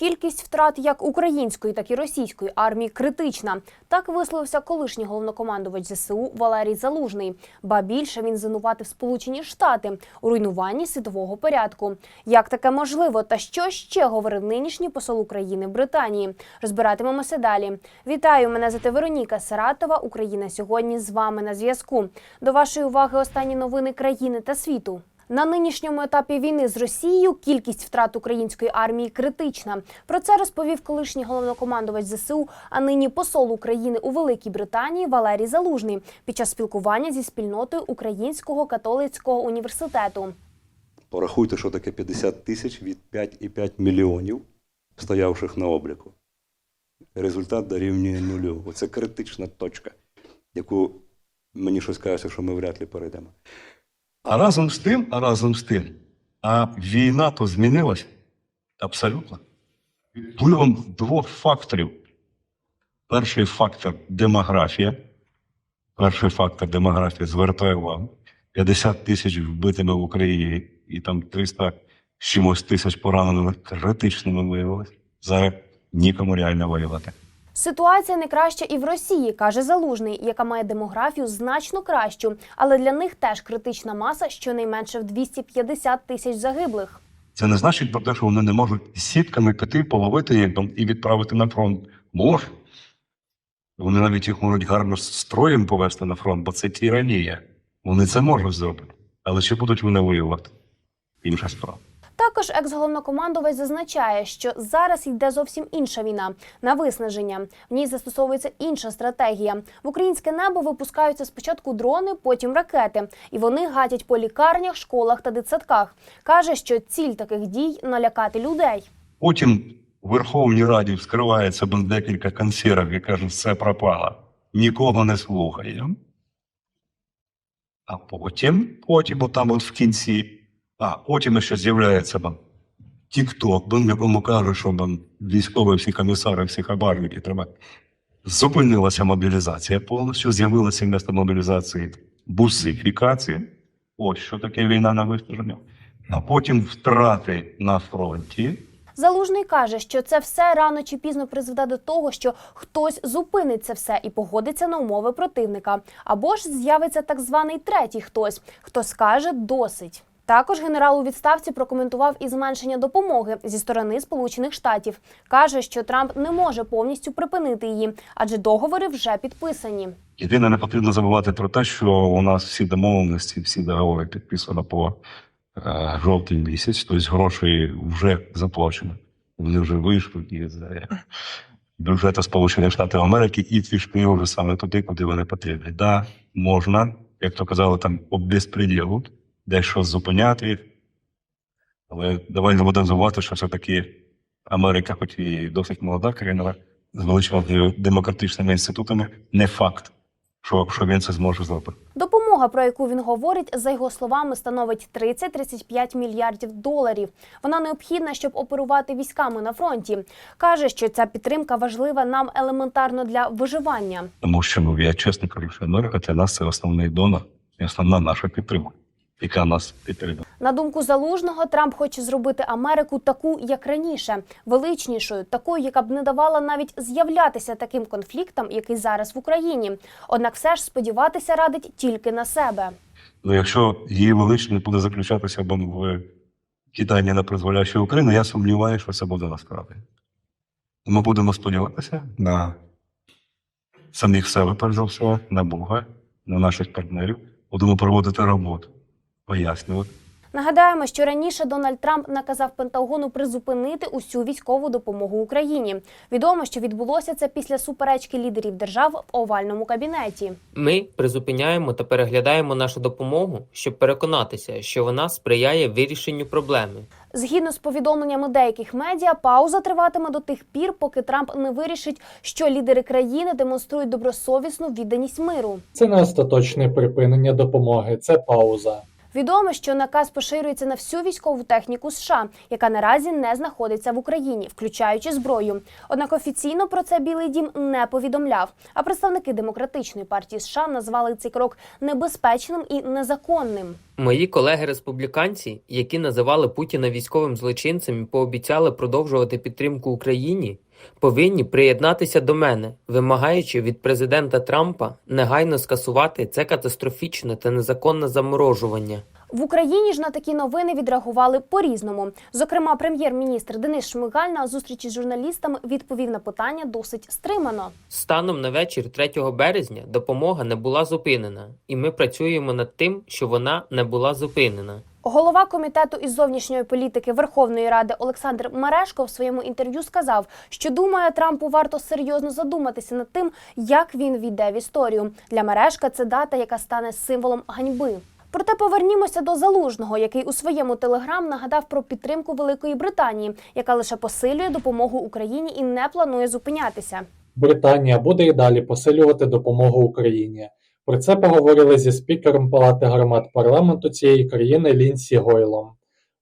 Кількість втрат як української, так і російської армії критична. Так висловився колишній головнокомандувач ЗСУ Валерій Залужний. Ба більше він звинуватив Сполучені Штати у руйнуванні світового порядку. Як таке можливо, та що ще говорив нинішній посол України в Британії? Розбиратимемося далі. Вітаю! Мене звати Вероніка Саратова. Україна сьогодні з вами на зв'язку. До вашої уваги останні новини країни та світу. На нинішньому етапі війни з Росією кількість втрат української армії критична. Про це розповів колишній головнокомандувач ЗСУ, а нині посол України у Великій Британії Валерій Залужний під час спілкування зі спільнотою Українського католицького університету. Порахуйте, що таке 50 тисяч від 5,5 мільйонів, стоявших на обліку. Результат дорівнює нулю. Оце критична точка, яку мені щось каже, що ми вряд ли перейдемо. А разом з тим, а разом з тим, а війна то змінилася абсолютно. Впливом двох факторів. Перший фактор демографія. Перший фактор демографія звертає увагу. 50 тисяч вбитими в Україні і там 300 з чимось тисяч пораненими критичними виявилось. Зараз нікому реально воювати. Ситуація не краща і в Росії, каже Залужний, яка має демографію значно кращу, але для них теж критична маса щонайменше в 250 тисяч загиблих. Це не значить про те, що вони не можуть сітками піти, половити їх і відправити на фронт. Може. Вони навіть їх можуть гарно строєм повести на фронт, бо це тиранія. Вони це можуть зробити. Але чи будуть вони воювати? Інша справа. Також екс-головнокомандувач зазначає, що зараз йде зовсім інша війна на виснаження. В ній застосовується інша стратегія. В українське небо випускаються спочатку дрони, потім ракети, і вони гатять по лікарнях, школах та дитсадках. каже, що ціль таких дій налякати людей. Потім в Верховній Раді вскривається бо декілька консервів і кажуть, все пропало. Нікого не слухає. А потім, потім, отам от в кінці, а потім ще з'являється там Тік-Ток, бо якому кажуть, що там військові всі комісари, всі хабарники треба. Зупинилася мобілізація повністю, з'явилася вместо мобілізації бусифікація. Ось що таке війна на виснаження. А потім втрати на фронті. Залужний каже, що це все рано чи пізно призведе до того, що хтось зупинить це все і погодиться на умови противника, або ж з'явиться так званий третій хтось, хто скаже досить. Також генерал у відставці прокоментував і зменшення допомоги зі сторони Сполучених Штатів. каже, що Трамп не може повністю припинити її, адже договори вже підписані. Єдине, не потрібно забувати про те, що у нас всі домовленості, всі договори підписано по е, жовтий місяць, тобто гроші вже заплачені. Вони вже вийшли із е, бюджету Сполучених Штатів Америки і пішли вже саме туди, куди вони потрібні. Да, можна, як то казали, там по безпреділу, дещо зупиняти. Але давай не будемо забувати, що все-таки Америка, хоч і досить молода країна, з величезними демократичними інститутами, не факт, що, що він це зможе зробити. Допомога, про яку він говорить, за його словами, становить 30-35 мільярдів доларів. Вона необхідна, щоб оперувати військами на фронті. каже, що ця підтримка важлива нам елементарно для виживання. Тому що ну, я чесно кажу, що Америка для нас це основний донор і основна наша підтримка, яка нас підтримує. На думку залужного, Трамп хоче зробити Америку таку, як раніше, величнішою, такою, яка б не давала навіть з'являтися таким конфліктам, який зараз в Україні. Однак, все ж сподіватися радить тільки на себе. Ну, якщо її величність буде заключатися в киданні на призволяще України, я сумніваюся, що це буде насправді. Ми будемо сподіватися на самих себе, перш за все, на Бога, на наших партнерів. Будемо проводити роботу, пояснювати. Нагадаємо, що раніше Дональд Трамп наказав Пентагону призупинити усю військову допомогу Україні. Відомо, що відбулося це після суперечки лідерів держав в овальному кабінеті. Ми призупиняємо та переглядаємо нашу допомогу, щоб переконатися, що вона сприяє вирішенню проблеми. Згідно з повідомленнями деяких медіа, пауза триватиме до тих пір, поки Трамп не вирішить, що лідери країни демонструють добросовісну відданість миру. Це не остаточне припинення допомоги, це пауза. Відомо, що наказ поширюється на всю військову техніку США, яка наразі не знаходиться в Україні, включаючи зброю. Однак офіційно про це Білий Дім не повідомляв. А представники демократичної партії США назвали цей крок небезпечним і незаконним. Мої колеги-республіканці, які називали Путіна військовим злочинцем і пообіцяли продовжувати підтримку Україні, повинні приєднатися до мене, вимагаючи від президента Трампа негайно скасувати це катастрофічне та незаконне заморожування. В Україні ж на такі новини відреагували по-різному. Зокрема, прем'єр-міністр Денис Шмигаль на зустрічі з журналістами відповів на питання досить стримано. Станом на вечір 3 березня допомога не була зупинена, і ми працюємо над тим, що вона не була зупинена. Голова комітету із зовнішньої політики Верховної Ради Олександр Мерешко в своєму інтерв'ю сказав, що думає, Трампу варто серйозно задуматися над тим, як він війде в історію. Для Мерешка це дата, яка стане символом ганьби. Проте повернімося до залужного, який у своєму телеграм нагадав про підтримку Великої Британії, яка лише посилює допомогу Україні і не планує зупинятися. Британія буде і далі посилювати допомогу Україні. Про це поговорили зі спікером Палати громад парламенту цієї країни Лінсі Гойлом.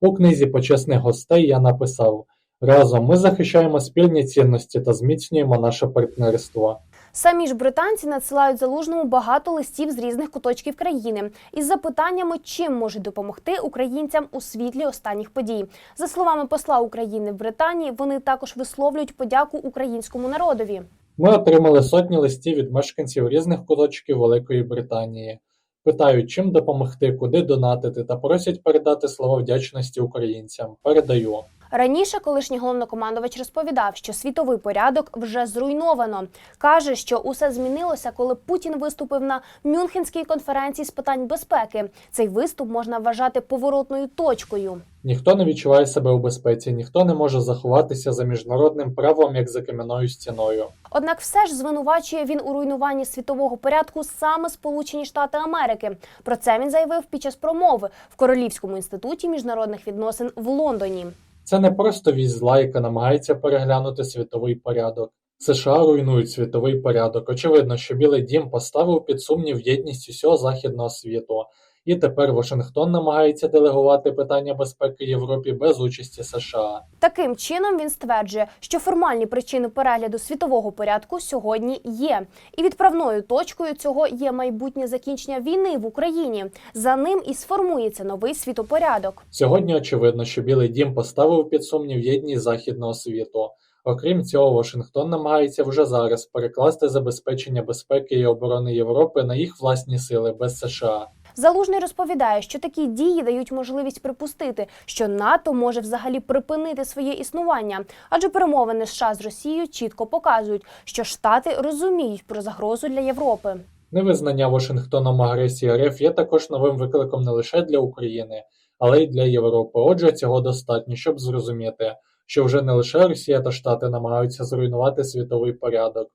У книзі почесних гостей я написав: разом ми захищаємо спільні цінності та зміцнюємо наше партнерство. Самі ж британці надсилають залужному багато листів з різних куточків країни із запитаннями, чим можуть допомогти українцям у світлі останніх подій. За словами посла України в Британії, вони також висловлюють подяку українському народові. Ми отримали сотні листів від мешканців різних куточків Великої Британії. Питають, чим допомогти, куди донатити, та просять передати слова вдячності українцям. Передаю. Раніше колишній головнокомандувач розповідав, що світовий порядок вже зруйновано. каже, що усе змінилося, коли Путін виступив на Мюнхенській конференції з питань безпеки. Цей виступ можна вважати поворотною точкою. Ніхто не відчуває себе у безпеці, ніхто не може заховатися за міжнародним правом як за кам'яною стіною. Однак, все ж звинувачує він у руйнуванні світового порядку саме Сполучені Штати Америки. Про це він заявив під час промови в Королівському інституті міжнародних відносин в Лондоні. Це не просто вісь зла, яка намагається переглянути світовий порядок. США руйнують світовий порядок. Очевидно, що Білий Дім поставив під сумнів єдність усього західного світу. І тепер Вашингтон намагається делегувати питання безпеки Європі без участі США. Таким чином він стверджує, що формальні причини перегляду світового порядку сьогодні є, і відправною точкою цього є майбутнє закінчення війни в Україні. За ним і сформується новий світопорядок. Сьогодні очевидно, що Білий Дім поставив під сумнів єдність західного світу. Окрім цього, Вашингтон намагається вже зараз перекласти забезпечення безпеки і оборони Європи на їх власні сили без США. Залужний розповідає, що такі дії дають можливість припустити, що НАТО може взагалі припинити своє існування, адже перемовини США з Росією чітко показують, що Штати розуміють про загрозу для Європи. Невизнання Вашингтоном агресії РФ є також новим викликом не лише для України, але й для Європи. Отже, цього достатньо, щоб зрозуміти, що вже не лише Росія та Штати намагаються зруйнувати світовий порядок,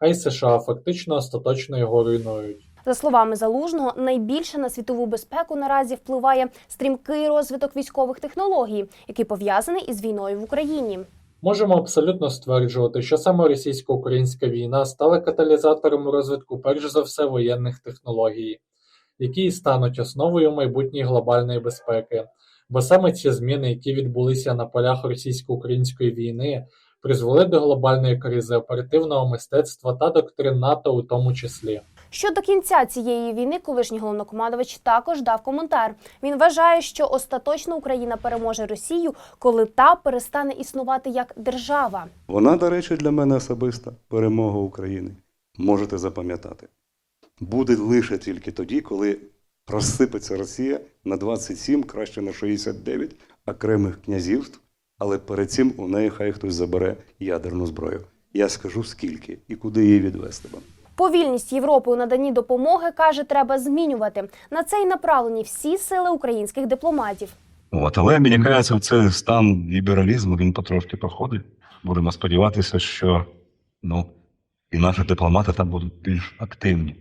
а й США фактично остаточно його руйнують. За словами залужного, найбільше на світову безпеку наразі впливає стрімкий розвиток військових технологій, який пов'язаний із війною в Україні. Можемо абсолютно стверджувати, що саме російсько-українська війна стала каталізатором розвитку перш за все воєнних технологій, які стануть основою майбутньої глобальної безпеки. Бо саме ці зміни, які відбулися на полях російсько-української війни, призвели до глобальної кризи оперативного мистецтва та доктрин НАТО у тому числі. Щодо кінця цієї війни, колишній головнокомандувач також дав коментар. Він вважає, що остаточно Україна переможе Росію, коли та перестане існувати як держава. Вона, до речі, для мене особиста перемога України. Можете запам'ятати. Буде лише тільки тоді, коли розсипеться Росія на 27, краще на 69 окремих князівств, але перед цим у неї хай хтось забере ядерну зброю. Я скажу скільки і куди її відвести вам. Повільність Європи у наданні допомоги каже, треба змінювати. На це й направлені всі сили українських дипломатів. От, але мені кажеться, це стан лібералізму він потрошки проходить. Будемо сподіватися, що ну, і наші дипломати там будуть більш активні,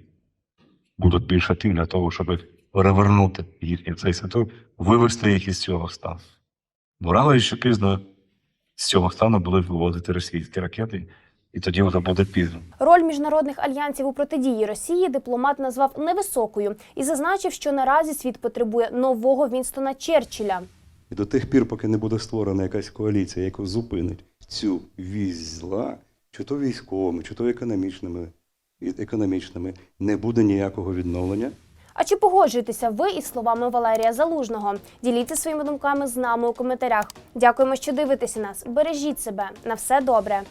будуть більш активні для того, щоб перевернути їхній цей світок, вивести їх із цього стану. Бо рано чи пізно з цього стану будуть вивозити російські ракети, і тоді вже буде пізно. Роль міжнародних альянсів у протидії Росії дипломат назвав невисокою і зазначив, що наразі світ потребує нового Вінстона Черчилля. І до тих пір, поки не буде створена якась коаліція, яка зупинить цю вісь зла, чи то військовими, чи то економічними, і- економічними, не буде ніякого відновлення. А чи погоджуєтеся ви із словами Валерія Залужного? Діліться своїми думками з нами у коментарях. Дякуємо, що дивитеся нас. Бережіть себе на все добре.